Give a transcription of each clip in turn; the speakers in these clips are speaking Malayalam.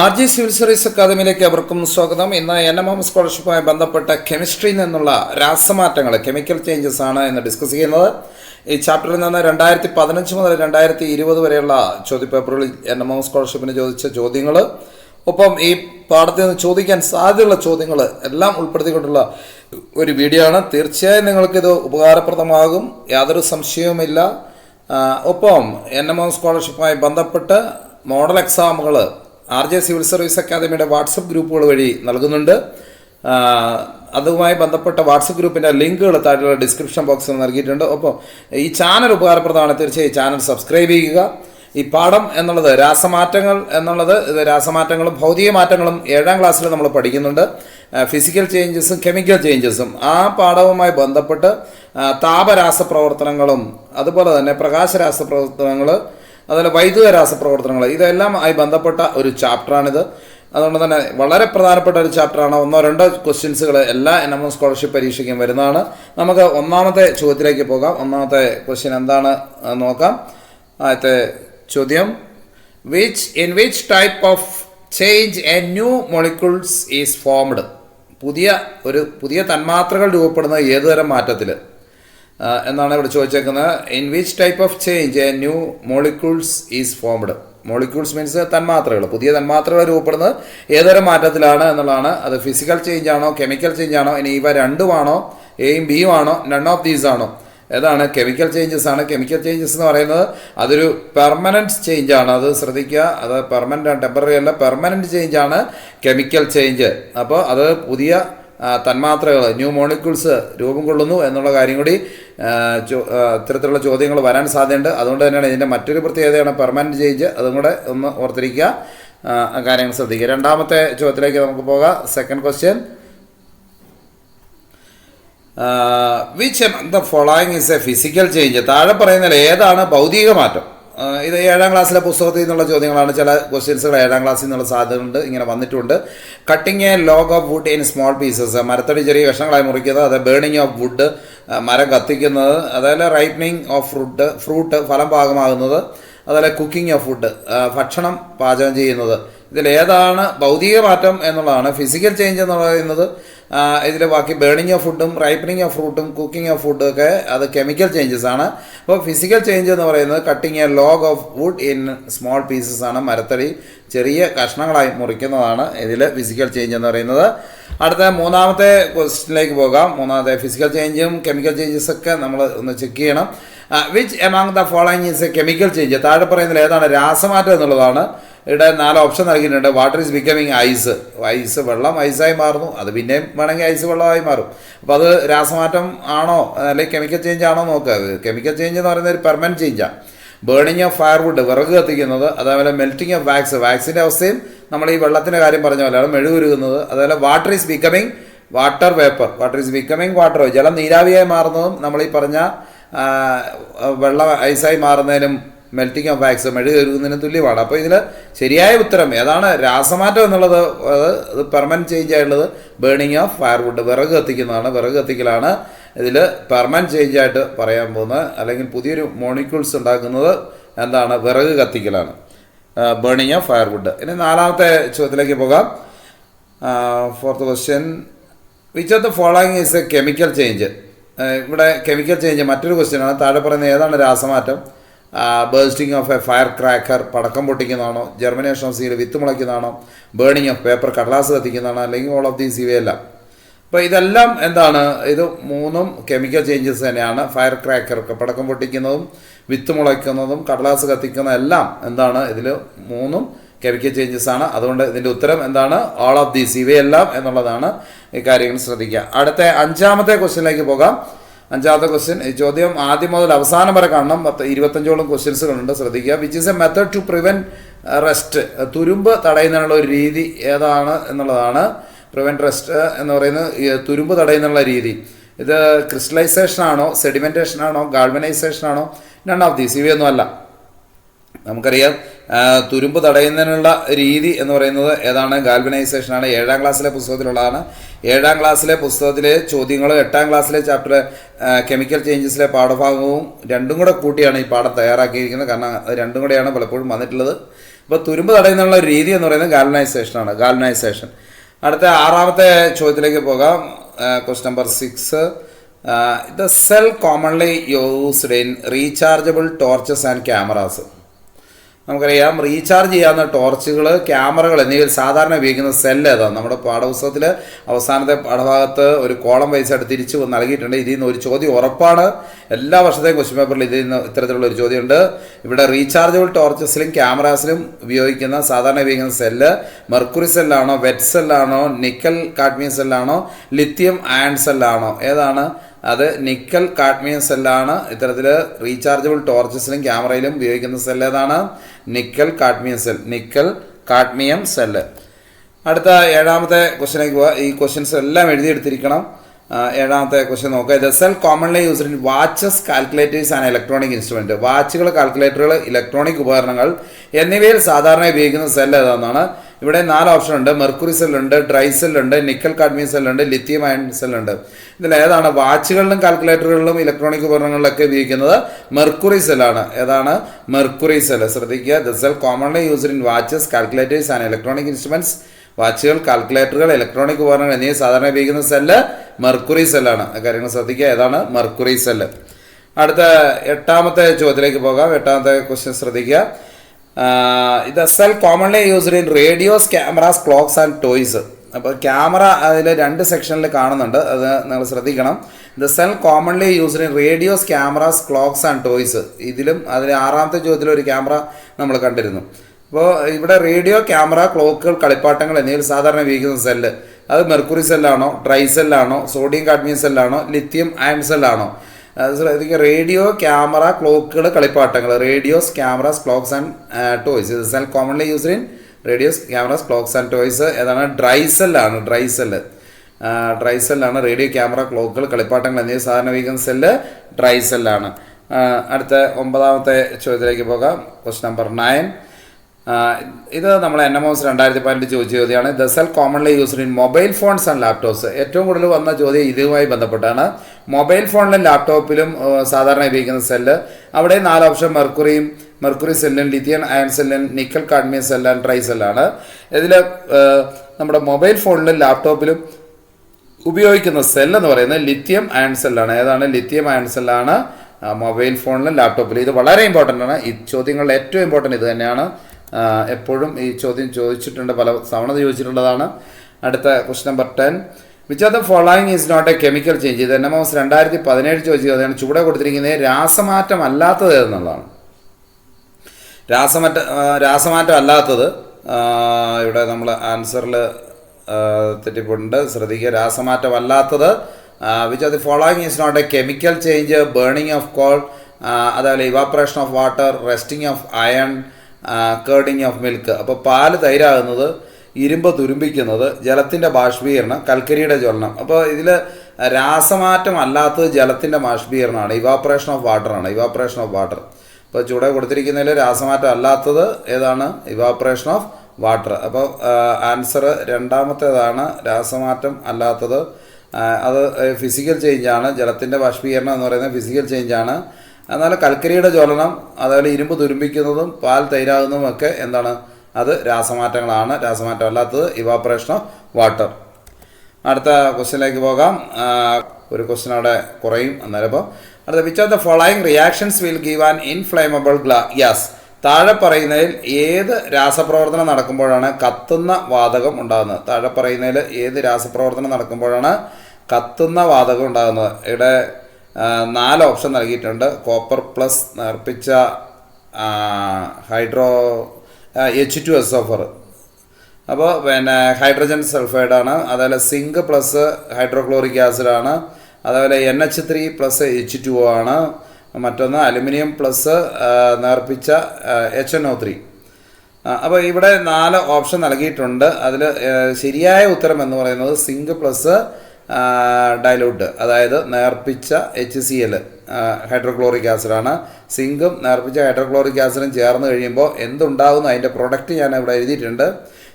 ആർ ജി സിവിൽ സർവീസ് അക്കാദമിയിലേക്ക് അവർക്കും സ്വാഗതം. ഇന്ന് എൻ എം എം സ്കോളർഷിപ്പുമായി ബന്ധപ്പെട്ട കെമിസ്ട്രിയിൽ നിന്നുള്ള രാസമാറ്റങ്ങൾ കെമിക്കൽ ചേഞ്ചസ് ആണ് എന്ന് ഡിസ്കസ് ചെയ്യുന്നത്. ഈ ചാപ്റ്ററിൽ നിന്ന് രണ്ടായിരത്തി പതിനഞ്ച് മുതൽ രണ്ടായിരത്തി ഇരുപത് വരെയുള്ള ചോദ്യപേപ്പറുകളിൽ എൻ എം എം സ്കോളർഷിപ്പിന് ചോദിച്ച ചോദ്യങ്ങൾ ഒപ്പം ഈ പാഠത്തിൽ നിന്ന് ചോദിക്കാൻ സാധ്യതയുള്ള ചോദ്യങ്ങൾ എല്ലാം ഉൾപ്പെടുത്തിക്കൊണ്ടുള്ള ഒരു വീഡിയോ ആണ്. തീർച്ചയായും നിങ്ങൾക്കിത് ഉപകാരപ്രദമാകും യാതൊരു സംശയവുമില്ല. ഒപ്പം എൻ എം എം സ്കോളർഷിപ്പുമായി ബന്ധപ്പെട്ട് മോഡൽ എക്സാമുകൾ ആർ ജെ സിവിൽ സർവീസ് അക്കാദമിയുടെ വാട്സപ്പ് ഗ്രൂപ്പുകൾ വഴി നൽകുന്നുണ്ട്. അതുമായി ബന്ധപ്പെട്ട വാട്സപ്പ് ഗ്രൂപ്പിന്റെ ലിങ്കുകൾ താഴെയുള്ള ഡിസ്ക്രിപ്ഷൻ ബോക്സിൽ നൽകിയിട്ടുണ്ട്. ഒപ്പം ഈ ചാനൽ ഉപകാരപ്രദമാണ് തീർച്ചയായും ചാനൽ സബ്സ്ക്രൈബ് ചെയ്യുക. ഈ പാഠം എന്നുള്ളത് രാസമാറ്റങ്ങൾ എന്നുള്ളത് രാസമാറ്റങ്ങളും ഭൗതിക മാറ്റങ്ങളും ഏഴാം ക്ലാസ്സിൽ നമ്മൾ പഠിക്കുന്നുണ്ട്. ഫിസിക്കൽ ചേഞ്ചസും കെമിക്കൽ ചേഞ്ചസും ആ പാഠവുമായി ബന്ധപ്പെട്ട് താപരാസപ്രവർത്തനങ്ങളും അതുപോലെ തന്നെ പ്രകാശരാസപ്രവർത്തനങ്ങൾ അതുപോലെ വൈദ്യുത രാസപ്രവർത്തനങ്ങൾ ഇതെല്ലാം ആയി ബന്ധപ്പെട്ട ഒരു ചാപ്റ്ററാണിത്. അതുകൊണ്ട് തന്നെ വളരെ പ്രധാനപ്പെട്ട ഒരു ചാപ്റ്ററാണ്. ഒന്നോ രണ്ടോ ക്വസ്റ്റ്യൻസുകൾ എല്ലാ എൻ എം എസ് സ്കോളർഷിപ്പ് പരീക്ഷയ്ക്കും വരുന്നതാണ്. നമുക്ക് ഒന്നാമത്തെ ചോദ്യത്തിലേക്ക് പോകാം. ഒന്നാമത്തെ ക്വസ്റ്റ്യൻ എന്താണ് നോക്കാം. ആദ്യത്തെ ചോദ്യം. Which in which type of change a new molecules is formed പുതിയ ഒരു പുതിയ തന്മാത്രകൾ രൂപപ്പെടുന്ന ഏതുതരം മാറ്റത്തിൽ എന്നാണ് ഇവിടെ ചോദിച്ചേക്കുന്നത്. In which type of change a new molecules is formed molecules means തന്മാത്രകൾ. പുതിയ തന്മാത്രകൾ രൂപപ്പെടുന്നത് ഏതൊരു മാറ്റത്തിലാണ് എന്നുള്ളതാണ്. അത് ഫിസിക്കൽ ചേഞ്ച് ആണോ കെമിക്കൽ ചേഞ്ച് ആണോ ഇനി ഇവ രണ്ടുമാണോ എയും ബിയും ആണോ നൺ ഓഫ് ദീസ് ആണോ? ഏതാണ് കെമിക്കൽ ചേഞ്ചസ് ആണ്. കെമിക്കൽ ചേഞ്ചസ് എന്ന് പറയുന്നത് അതൊരു പെർമനന്റ് ചേഞ്ച് ആണ്. അത് ശ്രദ്ധിക്കുക. അത് പെർമനന്റ് ടെമ്പററി അല്ല. പെർമനന്റ് ചേഞ്ച് ആണ് കെമിക്കൽ ചേഞ്ച് അപ്പോൾ അത് പുതിയ തന്മാത്രകൾ ന്യൂ മോളിക്യൂൾസ് രൂപം കൊള്ളുന്നു എന്നുള്ള കാര്യം കൂടി ഇത്തരത്തിലുള്ള ചോദ്യങ്ങൾ വരാൻ സാധ്യതയുണ്ട്. അതുകൊണ്ട് തന്നെയാണ് ഇതിന്റെ മറ്റൊരു പ്രത്യേകതയാണ് പെർമനന്റ് ചേഞ്ച് അതും കൂടെ ഒന്ന് ഓർത്തിരിക്കുക. കാര്യങ്ങൾ ശ്രദ്ധിക്കുക. രണ്ടാമത്തെ ചോദ്യത്തിലേക്ക് നമുക്ക് പോകാം. Second question which among the following is a physical change താഴെ പറയുന്നതിൽ ഏതാണ് ഭൗതിക മാറ്റം? ഇത് ഏഴാം ക്ലാസ്സിലെ പുസ്തകത്തിൽ നിന്നുള്ള ചോദ്യങ്ങളാണ്. ചില ക്വസ്റ്റ്യൻസുകൾ ഏഴാം ക്ലാസ്സിൽ നിന്നുള്ള സാധ്യതയുണ്ട് ഇങ്ങനെ വന്നിട്ടുണ്ട്. Cutting a log of wood in small pieces മരത്തടി ചെറിയ കഷ്ണങ്ങളായി മുറിക്കുന്നത്. അതായത് ബേണിംഗ് ഓഫ് വുഡ് മരം കത്തിക്കുന്നത്. അതേപോലെ റൈപ്പനിങ് ഓഫ് ഫ്രൂട്ട് ഫ്രൂട്ട് ഫലം പാകമാകുന്നത്. അതുപോലെ കുക്കിംഗ് ഓഫ് ഫുഡ് ഭക്ഷണം പാചകം ചെയ്യുന്നത്. ഇതിലേതാണ് ഭൗതിക മാറ്റം എന്നുള്ളതാണ്. ഫിസിക്കൽ ചേഞ്ച് എന്ന് പറയുന്നത് ഇതിൽ ബാക്കി ബേണിംഗ് ഓഫ് ഫുഡും റൈപ്പനിങ് ഓഫ് ഫ്രൂട്ടും കുക്കിംഗ് ഓഫ് ഫുഡും ഒക്കെ അത് കെമിക്കൽ ചേഞ്ചസ് ആണ്. അപ്പോൾ ഫിസിക്കൽ ചേഞ്ച് എന്ന് പറയുന്നത് cutting a log of wood in small pieces ആണ്. മരത്തടി ചെറിയ കഷ്ണങ്ങളായി മുറിക്കുന്നതാണ് ഇതിൽ ഫിസിക്കൽ ചേഞ്ച് എന്ന് പറയുന്നത്. അടുത്ത മൂന്നാമത്തെ ക്വസ്റ്റിനിലേക്ക് പോകാം. മൂന്നാമത്തെ ഫിസിക്കൽ ചേഞ്ചും കെമിക്കൽ ചേഞ്ചസ് ഒക്കെ നമ്മൾ ഒന്ന് ചെക്ക് ചെയ്യണം. Which among the following is a chemical change താഴെ പറയുന്നതിൽ ഏതാണ് രാസമാറ്റം എന്നുള്ളതാണ്. ഇവിടെ നാല് ഓപ്ഷൻ നൽകിയിട്ടുണ്ട്. Water is becoming ice ice വെള്ളം ഐസായി മാറുന്നു. അത് പിന്നെയും വേണമെങ്കിൽ ഐസ് വെള്ളമായി മാറും. അപ്പോൾ അത് രാസമാറ്റം ആണോ? അല്ലെങ്കിൽ കെമിക്കൽ ചേഞ്ച് ആണോ നോക്കുക കെമിക്കൽ ചേഞ്ച് എന്ന് പറയുന്നത് ഒരു പെർമനന്റ് ചേഞ്ചാണ് ബേണിംഗ് ഓഫ് ഫയർവുഡ് വിറക് കത്തിക്കുന്നത് അതേപോലെ മെൽറ്റിംഗ് ഓഫ് വാക്സ് വാക്സിന്റെ അവസ്ഥയും നമ്മൾ ഈ വെള്ളത്തിന്റെ കാര്യം പറഞ്ഞ പോലെയാണ് മെഴുകുരുകുന്നത്. അതേപോലെ water is becoming water vapour water is becoming water ജലം നീരാവിയായി മാറുന്നതും നമ്മൾ ഈ പറഞ്ഞ വെള്ളം ഐസായി മാറുന്നതിനും മെൽറ്റിംഗ് ഓഫ് വാക്സ് കയറുന്നതിന് തുല്യമാണ്. അപ്പോൾ ഇതിൽ ശരിയായ ഉത്തരം ഏതാണ് രാസമാറ്റം എന്നുള്ളത് അത് പെർമനന്റ് ചേഞ്ച് ആയിട്ടുള്ളത് ബേണിംഗ് ഓഫ് ഫയർവുഡ് വിറക് കത്തിക്കുന്നതാണ്. വിറക് കത്തിക്കലാണ് ഇതിൽ പെർമനന്റ് ചേഞ്ച് ആയിട്ട് പറയാൻ പോകുന്നത്. അല്ലെങ്കിൽ പുതിയൊരു മോണിക്യൂൾസ് ഉണ്ടാക്കുന്നത് എന്താണ്? വിറക് കത്തിക്കലാണ്. ബേണിംഗ് ഓഫ് ഫയർവുഡ് ഇനി നാലാമത്തെ ചോദ്യത്തിലേക്ക് പോകാം. Fourth question which of the following is a chemical change ഇവിടെ കെമിക്കൽ ചേഞ്ച് മറ്റൊരു ക്വസ്റ്റ്യനാണ് താഴെ പറയുന്നത് ഏതാണ് രാസമാറ്റം? Bursting of a fire cracker പടക്കം പൊട്ടിക്കുന്നതാണോ ജെർമിനേഷൻ ഓഫ് സീൽ വിത്ത് മുളയ്ക്കുന്നതാണോ ബേണിംഗ് ഓഫ് പേപ്പർ കടലാസ് കത്തിക്കുന്നതാണോ അല്ലെങ്കിൽ ഓൾ ഓഫ് ദീസ് ഇവയെല്ലാം. അപ്പോൾ ഇതെല്ലാം എന്താണ്? ഇത് മൂന്നും കെമിക്കൽ ചേഞ്ചസ് തന്നെയാണ്. ഫയർ ക്രാക്കർ പടക്കം പൊട്ടിക്കുന്നതും വിത്ത് മുളയ്ക്കുന്നതും കടലാസ് കത്തിക്കുന്നതും എല്ലാം എന്താണ്? ഇതിൽ മൂന്നും കെമിക്കൽ ചേഞ്ചസ് ആണ്. അതുകൊണ്ട് ഇതിന്റെ ഉത്തരം എന്താണ്? ഓൾ ഓഫ് ദീസ് ഇവയെല്ലാം എന്നുള്ളതാണ് ഈ കാര്യങ്ങൾ ശ്രദ്ധിക്കുക. അടുത്ത അഞ്ചാമത്തെ ക്വസ്റ്റ്യനിലേക്ക് പോകാം. അഞ്ചാമത്തെ ക്വസ്റ്റ്യൻ ഈ ചോദ്യം ആദ്യം മുതൽ അവസാനം വരെ കാണണം. പത്ത് ഇരുപത്തഞ്ചോളം ക്വസ്റ്റ്യൻസുകളുണ്ട് ശ്രദ്ധിക്കുക. Which is a method to prevent rust തുരുമ്പ് തടയുന്നതിനുള്ള ഒരു രീതി ഏതാണ് എന്നുള്ളതാണ്. പ്രിവെന്റ് റെസ്റ്റ് എന്ന് പറയുന്നത് തുരുമ്പ് തടയുന്നുള്ള രീതി. ഇത് ക്രിസ്റ്റലൈസേഷൻ ആണോ സെഡിമെന്റേഷൻ ആണോ ഗാൾവനൈസേഷൻ ആണോ? നൺ ഓഫ് ദീസ് ഇവയൊന്നും അല്ല നമുക്കറിയാം തുരുമ്പ് തടയുന്നതിനുള്ള രീതി എന്ന് പറയുന്നത് ഏതാണ്? ഗാൽവനൈസേഷൻ ആണ്. ഏഴാം ക്ലാസ്സിലെ പുസ്തകത്തിലുള്ളതാണ്. ഏഴാം ക്ലാസ്സിലെ പുസ്തകത്തിലെ ചോദ്യങ്ങൾ എട്ടാം ക്ലാസ്സിലെ ചാപ്റ്റർ കെമിക്കൽ ചേഞ്ചസിലെ പാഠഭാഗവും രണ്ടും കൂടെ കൂട്ടിയാണ് ഈ പാഠം തയ്യാറാക്കിയിരിക്കുന്നത്. കാരണം അത് രണ്ടും കൂടെയാണ് പലപ്പോഴും വന്നിട്ടുള്ളത്. അപ്പോൾ തുരുമ്പ് തടയുന്നതിനുള്ള രീതി എന്ന് പറയുന്നത് ഗാൽവനൈസേഷനാണ് ഗാൽവനൈസേഷൻ അടുത്ത ആറാമത്തെ ചോദ്യത്തിലേക്ക് പോകാം. Quest number six the cell commonly used in rechargeable torches and cameras നമുക്കറിയാം റീചാർജ് ചെയ്യാവുന്ന ടോർച്ചുകൾ ക്യാമറകൾ എന്നിവയിൽ സാധാരണ ഉപയോഗിക്കുന്ന സെല്ല് ഏതാണ് നമ്മുടെ പാഠപുസ്തകത്തിൽ അവസാനത്തെ പാഠഭാഗത്ത് ഒരു കോളം വയസ്സായിട്ട് തിരിച്ച് നൽകിയിട്ടുണ്ട്. ഇതിൽ നിന്ന് ഒരു ചോദ്യം ഉറപ്പാണ്. എല്ലാ വർഷത്തെയും ക്വസ്റ്റ്യൻ പേപ്പറിൽ ഇതിൽ നിന്ന് ഇത്തരത്തിലുള്ള ഒരു ചോദ്യമുണ്ട്. ഇവിടെ റീചാർജബിൾ ടോർച്ചസിലും ക്യാമറാസിലും ഉപയോഗിക്കുന്ന സാധാരണ ഉപയോഗിക്കുന്ന സെല്ല് മെർക്കുറി സെല്ലാണോ വെറ്റ് സെല്ലാണോ നിക്കൽ കാഡ്മിയം സെല്ലാണോ ലിത്യം അയൺ സെല്ലാണോ ഏതാണ്? അത് നിക്കൽ കാഡ്മിയം സെല്ലാണ്. ഇത്തരത്തിൽ റീചാർജബിൾ ടോർച്ചസിലും ക്യാമറയിലും ഉപയോഗിക്കുന്ന സെൽ ഏതാണ്? Nickel cadmium cell nickel cadmium cell. അടുത്ത ഏഴാമത്തെ ക്വസ്റ്റ്യനിലേക്ക് പോവാം. ഈ ക്വസ്റ്റ്യൻസ് എല്ലാം എഴുതിയെടുത്തിരിക്കണം. ഏഴാമത്തെ ക്വസ്റ്റ്യൻ നോക്കുക. The cell commonly used in watches calculators and electronic instrument വാച്ചുകൾ കാൽക്കുലേറ്ററുകൾ ഇലക്ട്രോണിക് ഉപകരണങ്ങൾ എന്നിവയിൽ സാധാരണ ഉപയോഗിക്കുന്ന സെൽ ഏതാണെന്നാണ് ഇവിടെ നാല് ഓപ്ഷൻ ഉണ്ട്. മെർക്കുറി സെല്ലുണ്ട് ഡ്രൈ സെല്ലുണ്ട് നിക്കൽ കാഡ്മിയം സെല്ലുണ്ട് ലിത്യം അയൺ സെല്ലുണ്ട് ഇതിൽ ഏതാണ്? വാച്ചുകളിലും കാൽക്കുലേറ്ററുകളിലും ഇലക്ട്രോണിക് ഉപകരണങ്ങളിലൊക്കെ ഉപയോഗിക്കുന്നത് മെർക്കുറി സെല്ലാണ് ഏതാണ്? മെർക്കുറി സെല്ല് ശ്രദ്ധിക്കുക. The cell commonly used in watches calculators and electronic instruments വാച്ചുകൾ കാൽക്കുലേറ്ററുകൾ ഇലക്ട്രോണിക് ഉപകരണങ്ങൾ എന്നിവ സാധാരണ ഉപയോഗിക്കുന്ന സെല്ല് മെർക്കുറി സെല്ലാണ് കാര്യങ്ങൾ ശ്രദ്ധിക്കുക. ഏതാണ്? മെർക്കുറി സെല്ല് അടുത്ത എട്ടാമത്തെ ചോദ്യത്തിലേക്ക് പോകാം. എട്ടാമത്തെ ക്വസ്റ്റ്യൻ ശ്രദ്ധിക്കുക. ഇത് cell commonly used in radios cameras clocks and toys അപ്പോൾ ക്യാമറ അതിൽ രണ്ട് സെക്ഷനിൽ കാണുന്നുണ്ട്. അത് നിങ്ങൾ ശ്രദ്ധിക്കണം. The cell commonly used in radios cameras clocks and toys ഇതിലും അതിൽ ആറാമത്തെ ചോദ്യത്തിൽ ഒരു ക്യാമറ നമ്മൾ കണ്ടിരുന്നു. അപ്പോൾ ഇവിടെ റേഡിയോ ക്യാമറ ക്ലോക്കുകൾ കളിപ്പാട്ടങ്ങൾ എന്നിവയിൽ സാധാരണ ഉപയോഗിക്കുന്ന സെല്ല് അത് മെർക്കുറി സെല്ലാണോ ഡ്രൈ സെല്ലാണോ സോഡിയം കാഡ്മിയം സെല്ലാണോ ലിത്യം അയൺ സെല്ലാണോ ശ്രദ്ധിക്കുക റേഡിയോ ക്യാമറ ക്ലോക്കുകൾ കളിപ്പാട്ടങ്ങൾ radios cameras clocks and toys ഇത് cell commonly used in radios cameras clocks and toys ഏതാണ്? ഡ്രൈ സെല്ലാണ് ഡ്രൈ സെല്ല് ഡ്രൈ സെല്ലാണ് റേഡിയോ ക്യാമറ ക്ലോക്കുകൾ കളിപ്പാട്ടങ്ങൾ എന്നിവ സാധാരണ ഉപയോഗിക്കുന്ന സെല്ല് ഡ്രൈ സെല്ലാണ് അടുത്ത ഒമ്പതാമത്തെ ചോദ്യത്തിലേക്ക് പോകാം. ക്വസ്റ്റ് നമ്പർ നയൻ ഇത് നമ്മൾ എൻ എം എസ് രണ്ടായിരത്തി പതിനെട്ട് ചോദിച്ച ചോദ്യമാണ്. The cell commonly used in mobile phones and laptops ഏറ്റവും കൂടുതൽ വന്ന ചോദ്യം ഇതുമായി ബന്ധപ്പെട്ടാണ്. മൊബൈൽ ഫോണിലും ലാപ്ടോപ്പിലും സാധാരണ ഉപയോഗിക്കുന്ന സെല്ല്. അവിടെ നാല് ഓപ്ഷൻ മെർക്കുറിയും മെർക്കുറി സെല്ലും ലിഥിയൻ അയൺ സെല്ലും nickel cadmium cell and dry സെല്ലാണ് ഇതിൽ നമ്മുടെ മൊബൈൽ ഫോണിലും ലാപ്ടോപ്പിലും ഉപയോഗിക്കുന്ന സെൽ എന്ന് പറയുന്നത് ലിത്യം അയൺ സെല്ലാണ് ഏതാണ്? ലിത്യം അയൺ സെല്ലാണ് മൊബൈൽ ഫോണിലും ലാപ്ടോപ്പിലും. ഇത് വളരെ ഇമ്പോർട്ടന്റ് ആണ്. ഈ ചോദ്യങ്ങളിൽ ഏറ്റവും ഇമ്പോർട്ടന്റ് ഇത് തന്നെയാണ്. എപ്പോഴും ഈ ചോദ്യം ചോദിച്ചിട്ടുണ്ട് പല തവണ ചോദിച്ചിട്ടുള്ളതാണ്. അടുത്ത quest number ten which of the following is not a chemical change ഇത് എൻ എസ് രണ്ടായിരത്തി പതിനേഴ് ചോദിച്ചു. അതാണ് ചുവടെ കൊടുത്തിരിക്കുന്നത് രാസമാറ്റം അല്ലാത്തത് എന്നുള്ളതാണ്. രാസമാറ്റ രാസമാറ്റം അല്ലാത്തത് ഇവിടെ നമ്മൾ ആൻസറിൽ തെറ്റിപ്പോയിട്ടുണ്ട്. ശ്രദ്ധിക്കുക രാസമാറ്റം അല്ലാത്തത് which of the following is not a chemical change burning of coal അതേപോലെ evaporation of water rusting of iron curding of milk അപ്പോൾ പാൽ തൈരാകുന്നത് ഇരുമ്പ് തുരുമ്പിക്കുന്നത് ജലത്തിന്റെ ബാഷ്പീകരണം കൽക്കരിയുടെ ജ്വലനം. അപ്പോൾ ഇതിൽ രാസമാറ്റം അല്ലാത്തത് ജലത്തിന്റെ ബാഷ്പീകരണമാണ്. ഇവാപ്പറേഷൻ ഓഫ് വാട്ടറാണ് ഇവാപ്പറേഷൻ ഓഫ് വാട്ടർ ഇപ്പോൾ ചൂടെ കൊടുത്തിരിക്കുന്നതിൽ രാസമാറ്റം അല്ലാത്തത് ഏതാണ്? ഇവാപ്പറേഷൻ ഓഫ് വാട്ടർ അപ്പോൾ ആൻസർ രണ്ടാമത്തേതാണ് രാസമാറ്റം അല്ലാത്തത്. അത് ഫിസിക്കൽ ചേഞ്ചാണ് ജലത്തിന്റെ ബാഷ്പീകരണം എന്ന് പറയുന്നത് ഫിസിക്കൽ ചേഞ്ചാണ് എന്നാൽ കൽക്കരിയുടെ ജ്വലനം അതുപോലെ ഇരുമ്പ് തുരുമ്പിക്കുന്നതും പാൽ തൈരാകുന്നതും ഒക്കെ എന്താണ്? അത് രാസമാറ്റങ്ങളാണ്. രാസമാറ്റം അല്ലാത്തത് ഇവാപ്പറേഷൻ ഓഫ് വാട്ടർ അടുത്ത ക്വസ്റ്റ്യനിലേക്ക് പോകാം ഒരു ക്വസ്റ്റ്യൻ അവിടെ കുറയും അന്നേരം അപ്പോൾ അടുത്ത which of the following reactions will give an inflammable ഗ്ലാ gas താഴെ പറയുന്നതിൽ ഏത് രാസപ്രവർത്തനം നടക്കുമ്പോഴാണ് കത്തുന്ന വാതകം ഉണ്ടാകുന്നത്? താഴെ പറയുന്നതിൽ ഏത് രാസപ്രവർത്തനം നടക്കുമ്പോഴാണ് കത്തുന്ന വാതകം ഉണ്ടാകുന്നത്? ഇവിടെ നാല് ഓപ്ഷൻ നൽകിയിട്ടുണ്ട്. കോപ്പർ പ്ലസ് നിർപ്പിച്ച ഹൈഡ്രോ എച്ച് ടു എസ് ഓഫർ അപ്പോൾ പിന്നെ ഹൈഡ്രജൻ സൾഫൈഡാണ് അതേപോലെ സിങ്ക് പ്ലസ് ഹൈഡ്രോക്ലോറിക് ആസിഡാണ് അതേപോലെ N H three plus H two ആണ് മറ്റൊന്ന് അലുമിനിയം പ്ലസ് നേർപ്പിച്ച എച്ച് എൻ ഒ ത്രീ അപ്പോൾ ഇവിടെ നാല് ഓപ്ഷൻ നൽകിയിട്ടുണ്ട്. അതിൽ ശരിയായ ഉത്തരം എന്ന് പറയുന്നത് സിങ്ക് പ്ലസ് ഡൈലൂട്ട് അതായത് നേർപ്പിച്ച എച്ച് സി എൽ ഹൈഡ്രോക്ലോറിക് ആസിഡാണ്. സിങ്കും നേർപ്പിച്ച ഹൈഡ്രോക്ലോറിക് ആസിഡും ചേർന്ന് കഴിയുമ്പോൾ എന്തുണ്ടാകുന്നു അതിന്റെ പ്രൊഡക്റ്റ് ഞാൻ ഇവിടെ എഴുതിയിട്ടുണ്ട്.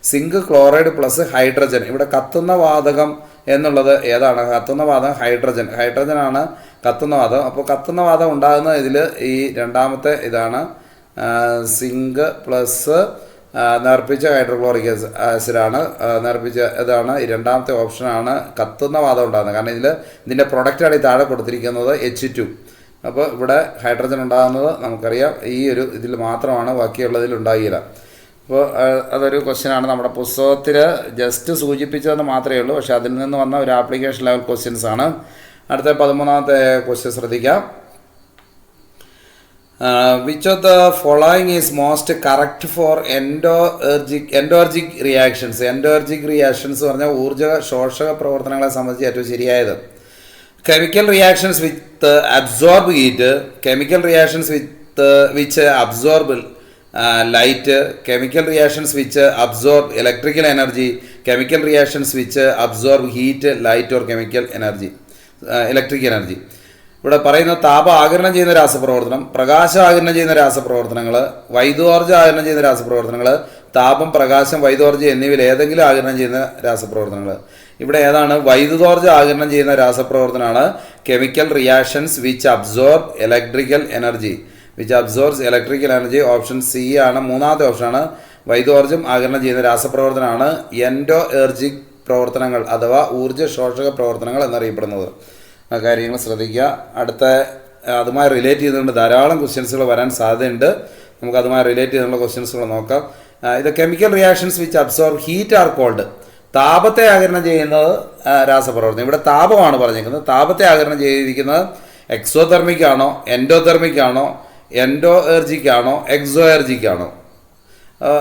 Zinc chloride plus hydrogen. ഇവിടെ കത്തുന്ന വാതകം എന്നുള്ളത് ഏതാണ്? കത്തുന്ന വാതകം ഹൈഡ്രജൻ. ഹൈഡ്രജനാണ് കത്തുന്ന വാതകം. അപ്പോൾ കത്തുന്ന വാതകം ഉണ്ടാകുന്ന ഇതിൽ ഈ രണ്ടാമത്തെ ഇതാണ് സിങ്ക് പ്ലസ് നേർപ്പിച്ച ഹൈഡ്രോക്ലോറിക് ആസിഡാണ്. നേർപ്പിച്ച ഇതാണ്. രണ്ടാമത്തെ ഓപ്ഷനാണ് കത്തുന്ന വാദം ഉണ്ടാകുന്നത്. കാരണം ഇതിൽ ഇതിന്റെ പ്രൊഡക്റ്റാണ് ഈ താഴെ കൊടുത്തിരിക്കുന്നത് എച്ച് ടു അപ്പോൾ ഇവിടെ ഹൈഡ്രജൻ ഉണ്ടാകുന്നത് നമുക്കറിയാം. ഈ ഒരു ഇതിൽ മാത്രമാണ് ബാക്കിയുള്ളതിൽ ഉണ്ടാകില്ല. അപ്പോൾ അതൊരു ക്വസ്റ്റ്യനാണ് നമ്മുടെ പുസ്തകത്തിൽ ജസ്റ്റ് സൂചിപ്പിച്ചതെന്ന് മാത്രമേ ഉള്ളൂ. പക്ഷേ അതിൽ നിന്ന് വന്ന ഒരു ആപ്ലിക്കേഷൻ ലെവൽ ക്വസ്റ്റ്യൻസ് ആണ്. അടുത്ത പതിമൂന്നാമത്തെ ക്വസ്റ്റ്യൻ ശ്രദ്ധിക്കാം. Which of the following is most correct for endoergic endoergic reactions endoergic reactions പറഞ്ഞാൽ ഊർജ ശോഷക പ്രവർത്തനങ്ങളെ സംബന്ധിച്ച് ഏറ്റവും ശരിയായത്. Chemical reactions with absorb heat chemical reactions with which absorb light chemical reactions which absorb electrical energy chemical reactions which absorb heat light or chemical energy electric energy ഇവിടെ പറയുന്ന താപ ആകിരണം ചെയ്യുന്ന രാസപ്രവർത്തനം പ്രകാശം ആകിരണം ചെയ്യുന്ന രാസപ്രവർത്തനങ്ങൾ വൈദ്യോർജം ആകിരണം ചെയ്യുന്ന രാസപ്രവർത്തനങ്ങൾ താപം പ്രകാശം വൈദ്യോർജം എന്നിവയിൽ ഏതെങ്കിലും ആകിരണം ചെയ്യുന്ന രാസപ്രവർത്തനങ്ങൾ ഇവിടെ ഏതാണ്? വൈദ്യുതോർജം ആകിരണം ചെയ്യുന്ന രാസപ്രവർത്തനമാണ് chemical reactions which absorb electrical energy. Which absorbs electrical energy option C ആണ് മൂന്നാമത്തെ ഓപ്ഷനാണ്. വൈദ്യോർജം ആകിരണം ചെയ്യുന്ന രാസപ്രവർത്തനമാണ് എൻഡോ എർജിക് പ്രവർത്തനങ്ങൾ അഥവാ ഊർജ ശോഷക പ്രവർത്തനങ്ങൾ എന്നറിയപ്പെടുന്നത്. കാര്യങ്ങൾ ശ്രദ്ധിക്കുക. അടുത്ത അതുമായി റിലേറ്റ് ചെയ്തുകൊണ്ട് ധാരാളം ക്വസ്റ്റ്യൻസുകൾ വരാൻ സാധ്യതയുണ്ട്. നമുക്ക് അതുമായി റിലേറ്റ് ചെയ്തുള്ള ക്വസ്റ്റ്യൻസുകൾ നോക്കാം. ഇത് chemical reactions which absorb heat are called താപത്തെ ആകിരണം ചെയ്യുന്നത് രാസപ്രവർത്തനം ഇവിടെ താപമാണ് പറഞ്ഞിരിക്കുന്നത്. താപത്തെ ആകിരണം ചെയ്തിരിക്കുന്നത് എക്സോതെർമിക് ആണോ എൻഡോതെർമിക് ആണോ എൻഡോ എർജിക് ആണോ എക്സോ എർജിക് ആണോ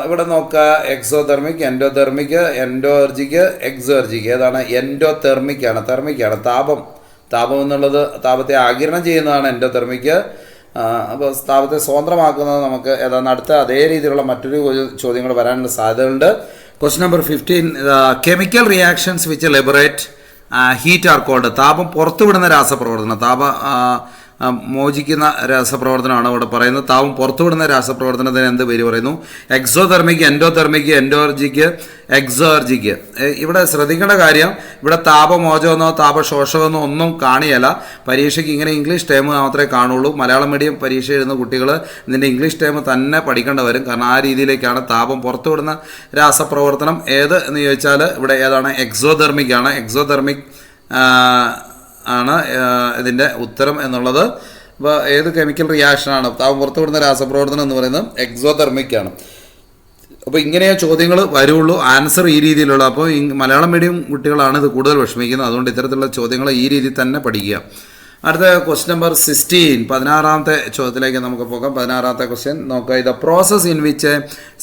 ഇവിടെ നോക്കുക. എക്സോതെർമിക് എൻഡോതെർമിക് എൻഡോ എർജിക്ക് ഏതാണ്? എൻഡോതെർമിക് ആണ് തെർമിക് ആണ്. താപം. താപം എന്നുള്ളത് താപത്തെ ആകിരണം ചെയ്യുന്നതാണ് എൻഡോതെർമിക് അപ്പോൾ താപത്തെ സ്വതന്ത്രമാക്കുന്നത് നമുക്ക് ഏതാണ്ട് അടുത്ത അതേ രീതിയിലുള്ള മറ്റൊരു ചോദ്യങ്ങൾ വരാനുള്ള സാധ്യതയുണ്ട് question number fifteen chemical reactions which liberate heat are called താപം പുറത്തുവിടുന്ന രാസപ്രവർത്തനം താപ മോചിക്കുന്ന രാസപ്രവർത്തനമാണ് അവിടെ പറയുന്നത്. താവും പുറത്തുവിടുന്ന രാസപ്രവർത്തനത്തിന് എന്ത് പേര് പറയുന്നു? എക്സോതെർമിക്ക് എൻഡോതെർമിക്ക് എൻഡോർജിക്ക് എക്സോർജിക്ക് ഇവിടെ ശ്രദ്ധിക്കേണ്ട കാര്യം ഇവിടെ താപമോചമെന്നോ താപശോഷകമെന്നോ ഒന്നും കാണിയല്ല. പരീക്ഷയ്ക്ക് ഇങ്ങനെ ഇംഗ്ലീഷ് ടേം മാത്രമേ കാണുള്ളൂ. മലയാളം മീഡിയം പരീക്ഷ എഴുതുന്ന കുട്ടികൾ ഇതിന്റെ ഇംഗ്ലീഷ് ടേം തന്നെ പഠിക്കേണ്ടി വരും. കാരണം ആ രീതിയിലേക്കാണ് താപം പുറത്തുവിടുന്ന രാസപ്രവർത്തനം ഏത് എന്ന് ചോദിച്ചാൽ ഇവിടെ ഏതാണ്? എക്സോതെർമിക്കാണ് എക്സോതെർമിക് ആണ് ഇതിന്റെ ഉത്തരം എന്നുള്ളത്. ഇപ്പോൾ ഏത് കെമിക്കൽ റിയാക്ഷനാണ് താപം പുറത്തുവിടുന്ന രാസപ്രവർത്തനം എന്ന് പറയുന്നത് എക്സോതെർമിക് ആണ്. അപ്പോൾ ഇങ്ങനെയാ ചോദ്യങ്ങൾ വരുള്ളൂ. ആൻസർ ഈ രീതിയിലുള്ള അപ്പോൾ മലയാളം മീഡിയം കുട്ടികളാണ് ഇത് കൂടുതൽ വിഷമിക്കുന്നത്. അതുകൊണ്ട് ഇത്തരത്തിലുള്ള ചോദ്യങ്ങൾ ഈ രീതിയിൽ തന്നെ പഠിക്കുക. അടുത്ത ക്വസ്റ്റ്യൻ നമ്പർ സിക്സ്റ്റീൻ പതിനാറാമത്തെ ചോദ്യത്തിലേക്ക് നമുക്ക് പോകാം. പതിനാറാമത്തെ ക്വസ്റ്റ്യൻ നോക്കുക. ഇത് process in which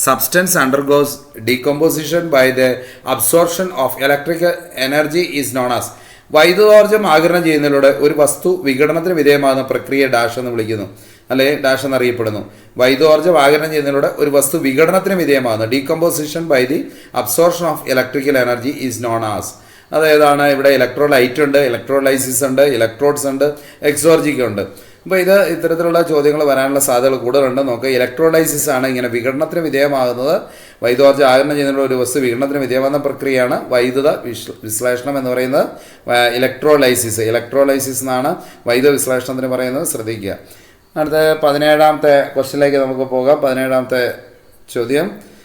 substance undergoes decomposition by the absorption of electrical energy is known as വൈദ്യുതോർജം ആകിരണം ചെയ്യുന്നതിലൂടെ ഒരു വസ്തു വിഘടനത്തിന് വിധേയമാകുന്ന പ്രക്രിയ ഡാഷ് എന്ന് വിളിക്കുന്നു. അല്ലെങ്കിൽ ഡാഷ് എന്നറിയപ്പെടുന്നു. വൈദ്യുതോർജം ആകിരണം ചെയ്യുന്നതിലൂടെ ഒരു വസ്തു വിഘടനത്തിന് വിധേയമാകുന്നു. Decomposition by the absorption of electrical energy is known as അതായതാണ് ഇവിടെ ഇലക്ട്രോലൈറ്റ് ഉണ്ട് ഇലക്ട്രോലൈസിസ് ഉണ്ട് ഇലക്ട്രോഡ്സ് ഉണ്ട് എക്സോർജിക്ക ഉണ്ട്. അപ്പോൾ ഇത് ഇത്തരത്തിലുള്ള ചോദ്യങ്ങൾ വരാനുള്ള സാധ്യതകൾ കൂടുതലുണ്ട്. നോക്കുക ഇലക്ട്രോലൈസിസ് ആണ് ഇങ്ങനെ വിഘടനത്തിന് വിധേയമാകുന്നത്. വൈദ്യോർജ ആകരണം ചെയ്യുന്ന ഒരു വസ്തു വിഘടനത്തിന് വിധേയമാകുന്ന പ്രക്രിയയാണ് വൈദ്യുത വിശ്ല വിശ്ലേഷണം എന്ന് പറയുന്നത്. ഇലക്ട്രോലൈസിസ് ഇലക്ട്രോലൈസിസ് എന്നാണ് വൈദ്യുത വിശ്ലേഷണത്തിന് പറയുന്നത്. ശ്രദ്ധിക്കുക. അടുത്ത പതിനേഴാമത്തെ ക്വസ്റ്റിലേക്ക് നമുക്ക് പോകാം. പതിനേഴാമത്തെ ചോദ്യം.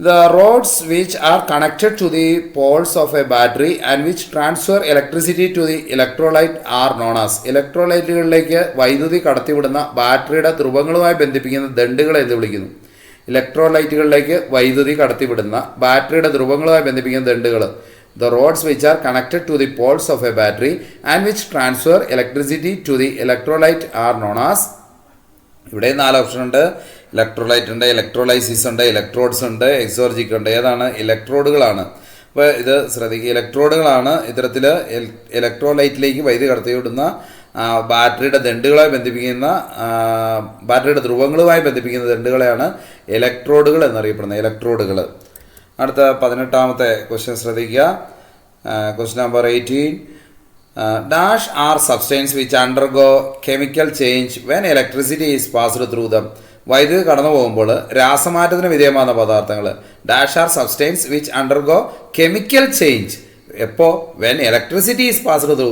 The rods which are connected to the poles of a battery and which transfer electricity to the electrolyte are known as. ഇലക്ട്രോലൈറ്റുകളിലേക്ക് വൈദ്യുതി കടത്തിവിടുന്ന ബാറ്ററിയുടെ ധ്രുവങ്ങളുമായി ബന്ധിപ്പിക്കുന്ന ദണ്ടുകളെ എന്ന് വിളിക്കുന്നു? ഇലക്ട്രോലൈറ്റുകളിലേക്ക് വൈദ്യുതി കടത്തിവിടുന്ന ബാറ്ററിയുടെ ധ്രുവങ്ങളുമായി ബന്ധിപ്പിക്കുന്ന ദണ്ടുകൾ the rods which are connected to the poles of a battery and which transfer electricity to the electrolyte are known as ഇവിടെ നാല് ഓപ്ഷൻ ഉണ്ട്. ഇലക്ട്രോലൈറ്റ് ഉണ്ട് ഇലക്ട്രോലൈസിസ് ഉണ്ട് ഇലക്ട്രോഡ്സ് ഉണ്ട് എക്സോർജിക് ഉണ്ട്. ഏതാണ്? ഇലക്ട്രോഡുകളാണ് അപ്പോൾ ഇത് ശ്രദ്ധിക്കുക. ഇലക്ട്രോഡുകളാണ് ഇത്തരത്തിൽ ഇലക്ട്രോലൈറ്റിലേക്ക് വൈദ്യുതി കടത്തിവിടുന്ന ബാറ്ററിയുടെ ദണ്ടുകളെ ബന്ധിപ്പിക്കുന്ന ബാറ്ററിയുടെ ധ്രുവങ്ങളുമായി ബന്ധിപ്പിക്കുന്ന ദണ്ടുകളെയാണ് ഇലക്ട്രോഡുകൾ എന്നറിയപ്പെടുന്നത്. ഇലക്ട്രോഡുകൾ അടുത്ത പതിനെട്ടാമത്തെ ക്വസ്റ്റ്യൻ ശ്രദ്ധിക്കുക. Question number eighteen dash are substances which undergo chemical change when electricity is passed through them വൈദ്യുതി കടന്നു പോകുമ്പോൾ രാസമാറ്റത്തിന് വിധേയമാകുന്ന പദാർത്ഥങ്ങൾ. Dash are substances which undergo chemical change എപ്പോൾ when electricity is passed through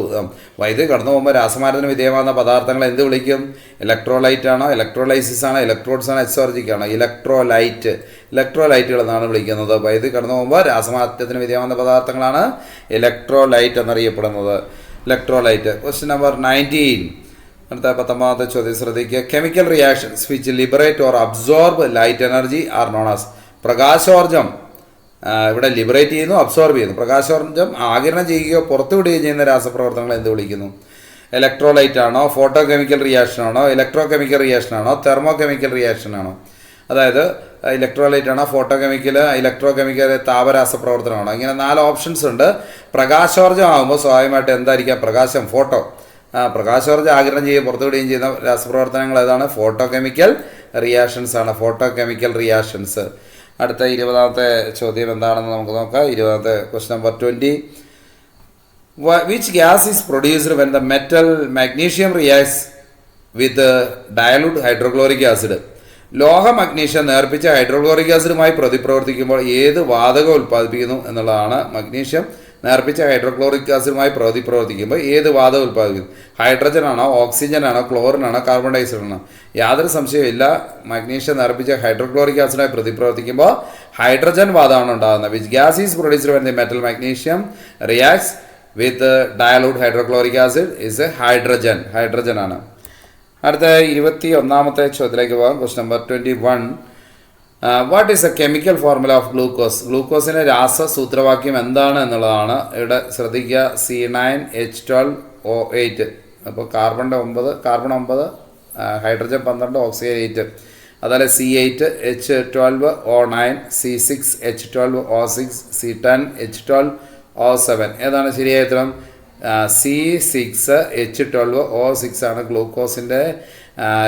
വൈദ്യുതി കടന്നു പോകുമ്പോൾ രാസമാറ്റത്തിന് വിധേയമാകുന്ന പദാർത്ഥങ്ങൾ എന്ത് വിളിക്കും? ഇലക്ട്രോലൈറ്റ് ആണോ? ഇലക്ട്രോലൈസിസ് ആണോ? ഇലക്ട്രോഡ്സ് ആണോ? എക്സോർജിക് ആണോ? ഇലക്ട്രോലൈറ്റ് ഇലക്ട്രോലൈറ്റുകൾ എന്നാണ് വിളിക്കുന്നത്. വൈദ്യുതി കടന്നു പോകുമ്പോൾ രാസമാറ്റത്തിന് വിധേയമാകുന്ന പദാർത്ഥങ്ങളാണ് ഇലക്ട്രോലൈറ്റ് എന്നറിയപ്പെടുന്നത്. ഇലക്ട്രോലൈറ്റ് ക്വസ്റ്റ്യൻ നമ്പർ നയന്റീൻ അടുത്ത പത്തൊമ്പതാമത്തെ ചോദ്യം. ശ്രദ്ധിക്കുക. Chemical reactions which liberate or absorb light energy are known as പ്രകാശോർജം. ഇവിടെ ലിബറേറ്റ് ചെയ്യുന്നു അബ്സോർബ് ചെയ്യുന്നു. പ്രകാശോർജം ആകിരണം ചെയ്യുകയോ പുറത്തുവിടുകയോ ചെയ്യുന്ന രാസപ്രവർത്തനങ്ങൾ എന്ത് വിളിക്കുന്നു? ഇലക്ട്രോലൈറ്റ് ആണോ ഫോട്ടോ കെമിക്കൽ റിയാക്ഷൻ ആണോ ഇലക്ട്രോ കെമിക്കൽ റിയാക്ഷൻ ആണോ തെർമോ കെമിക്കൽ റിയാക്ഷൻ ആണോ? അതായത് ഇലക്ട്രോലൈറ്റ് ആണ് ഫോട്ടോ കെമിക്കൽ ഇലക്ട്രോ കെമിക്കൽ താപരാസ പ്രവർത്തനമാണ്. ഇങ്ങനെ നാല് ഓപ്ഷൻസ് ഉണ്ട്. പ്രകാശോർജം ആകുമ്പോൾ സ്വാഭാവികമായിട്ട് എന്തായിരിക്കാം? പ്രകാശം ഫോട്ടോ പ്രകാശോർജം ആഗിരണം ചെയ്യുകയും പുറത്തുവിടുകയും ചെയ്യുന്ന രാസപ്രവർത്തനങ്ങൾ ഏതാണ്? ഫോട്ടോ കെമിക്കൽ റിയാക്ഷൻസ് ആണ്. ഫോട്ടോ കെമിക്കൽ റിയാക്ഷൻസ് അടുത്ത ഇരുപതാമത്തെ ചോദ്യം എന്താണെന്ന് നമുക്ക് നോക്കാം. ഇരുപതാമത്തെ quest number twenty which gas is produced when the metal magnesium reacts with dilute hydrochloric acid ലോഹ മഗ്നീഷ്യം നേർപ്പിച്ച ഹൈഡ്രോക്ലോറിക് ആസിഡുമായി പ്രതിപ്രവർത്തിക്കുമ്പോൾ ഏത് വാതകം ഉൽപ്പാദിപ്പിക്കുന്നു എന്നുള്ളതാണ് മഗ്നീഷ്യം നേർപ്പിച്ച ഹൈഡ്രോക്ലോറിക് ആസിഡുമായി പ്രതിപ്രവർത്തിക്കുമ്പോൾ ഏത് വാതകം ഉൽപ്പാദിപ്പിക്കുന്നു? ഹൈഡ്രജൻ ആണോ ഓക്സിജൻ ആണോ ക്ലോറിൻ ആണോ കാർബൺ ഡൈഓക്സൈഡ് ആണോ? യാതൊരു സംശയമില്ല മഗ്നീഷ്യം നേർപ്പിച്ച ഹൈഡ്രോക്ലോറിക് ആസിഡുമായി പ്രതിപ്രവർത്തിക്കുമ്പോൾ ഹൈഡ്രജൻ വാതമാണ് ഉണ്ടാകുന്നത്. Which gas is produced when the metal magnesium reacts with dilute hydrochloric acid is hydrogen hydrogen ആണ്. അടുത്ത ഇരുപത്തി ഒന്നാമത്തെ ചോദ്യത്തിലേക്ക് പോകാം. Quest number twenty one what is a chemical formula of glucose ഗ്ലൂക്കോസിന്റെ രാസസൂത്രവാക്യം എന്താണ് എന്നുള്ളതാണ് ഇവിടെ ശ്രദ്ധിക്കുക. C nine H twelve O eight അപ്പോൾ കാർബണിന്റെ ഒമ്പത് കാർബൺ ഒമ്പത് ഹൈഡ്രജൻ പന്ത്രണ്ട് ഓക്സിജൻ എയ്റ്റ് അതുപോലെ C eight H twelve O nine C six H twelve O six C ten H twelve O seven ഏതാണ് ശരിയായ ഉത്തരം? C six H twelve O six ആണ് ഗ്ലൂക്കോസിന്റെ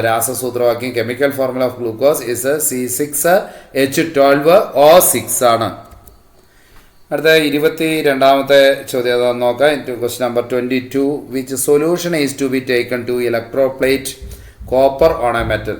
രാസസൂത്രവാക്യം. Chemical formula of glucose is C six H twelve O six ആണ്. അടുത്ത ഇരുപത്തി രണ്ടാമത്തെ ചോദ്യം അതൊന്ന് നോക്കാം. Question number twenty two which solution is to be taken to electroplate copper on metal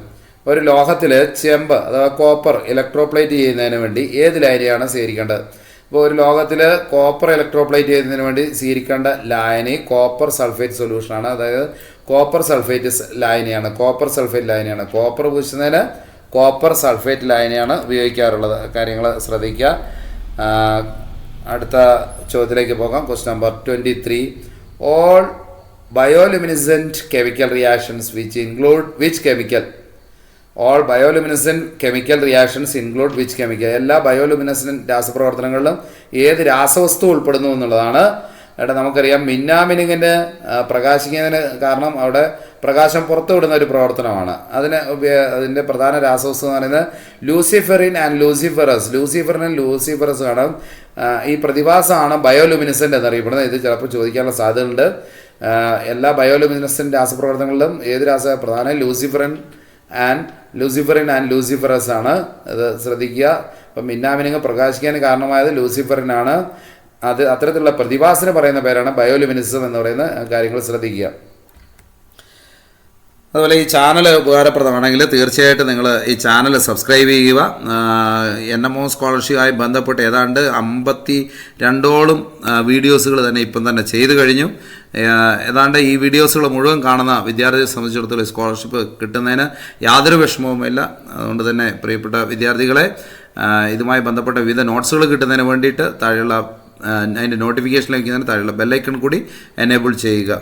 ഒരു ലോഹത്തിൽ ചെമ്പ് അഥവാ കോപ്പർ ഇലക്ട്രോപ്ലേറ്റ് ചെയ്യുന്നതിന് വേണ്ടി ഏത് ലായനിയാണ് സ്വീകരിക്കേണ്ടത് ഇപ്പോൾ ഒരു ലോകത്തിൽ കോപ്പർ ഇലക്ട്രോപ്ലേറ്റ് ചെയ്യുന്നതിന് വേണ്ടി സ്വീകരിക്കേണ്ട ലായനി കോപ്പർ സൾഫേറ്റ് സൊല്യൂഷനാണ് അതായത് കോപ്പർ സൾഫേറ്റ് ലായനിയാണ് കോപ്പർ സൾഫേറ്റ് ലായനിയാണ് കോപ്പർ പൂശുന്നതിന് കോപ്പർ സൾഫേറ്റ് ലായനിയാണ് ഉപയോഗിക്കാറുള്ളത്. കാര്യങ്ങൾ ശ്രദ്ധിക്കുക. അടുത്ത ചോദ്യത്തിലേക്ക് പോകാം. Quest number twenty three all bioluminescent chemical reactions which include which chemical all bioluminescent chemical reactions include which chemical എല്ലാ ബയോലുമിനസൻ രാസപ്രവർത്തനങ്ങളിലും ഏത് രാസവസ്തു ഉൾപ്പെടുന്നു എന്നുള്ളതാണ്. ഏട്ടാ നമുക്കറിയാം മിന്നാമിനുങ്ങിന് പ്രകാശിക്കുന്നതിന് കാരണം അവിടെ പ്രകാശം പുറത്തുവിടുന്ന ഒരു പ്രവർത്തനമാണ്. അതിന് അതിന്റെ പ്രധാന രാസവസ്തു എന്ന് പറയുന്നത് ലൂസിഫെറിൻ ആൻഡ് ലൂസിഫറസ്. ലൂസിഫറിനും ലൂസിഫറസ് ആണ് ഈ പ്രതിഭാസമാണ് ബയോലുമിനസെന്റ് എന്നറിയപ്പെടുന്നത്. ഇത് ചിലപ്പോൾ ചോദിക്കാനുള്ള സാധ്യതയുണ്ട് എല്ലാ ബയോലുമിനസെന്റ് രാസപ്രവർത്തനങ്ങളിലും ഏത് രാസ പ്രധാന luciferin and luciferin and luciferase ആണ്. അത് ശ്രദ്ധിക്കുക. അപ്പം മിന്നാമിനുങ്ങ് പ്രകാശിക്കാൻ കാരണമായത് ലൂസിഫറിനാണ് അത് അത്തരത്തിലുള്ള പ്രതിഭാസത്തിന് പറയുന്ന പേരാണ് ബയോലുമിനിസം എന്ന് പറയുന്ന കാര്യങ്ങൾ ശ്രദ്ധിക്കുക. അതുപോലെ ഈ ചാനൽ ഉപകാരപ്രദമാണെങ്കിൽ തീർച്ചയായിട്ടും നിങ്ങൾ ഈ ചാനൽ സബ്സ്ക്രൈബ് ചെയ്യുക. എൻ എം ഒ സ്കോളർഷിപ്പുമായി ബന്ധപ്പെട്ട് ഏതാണ്ട് അമ്പത്തി രണ്ടോളം വീഡിയോസുകൾ തന്നെ ഇപ്പം തന്നെ ചെയ്തു കഴിഞ്ഞു. ഏതാണ്ട് ഈ വീഡിയോസുകൾ മുഴുവൻ കാണുന്ന വിദ്യാർത്ഥിയെ സംബന്ധിച്ചിടത്തോളം സ്കോളർഷിപ്പ് കിട്ടുന്നതിന് യാതൊരു വിഷമവുമില്ല. അതുകൊണ്ട് തന്നെ പ്രിയപ്പെട്ട വിദ്യാർത്ഥികളെ ഇതുമായി ബന്ധപ്പെട്ട വിവിധ നോട്ട്സുകൾ കിട്ടുന്നതിന് വേണ്ടിയിട്ട് താഴെയുള്ള അതിന്റെ നോട്ടിഫിക്കേഷൻ ലഭിക്കുന്നതിന് താഴെയുള്ള ബെല്ലൈക്കൺ കൂടി എനേബിൾ ചെയ്യുക.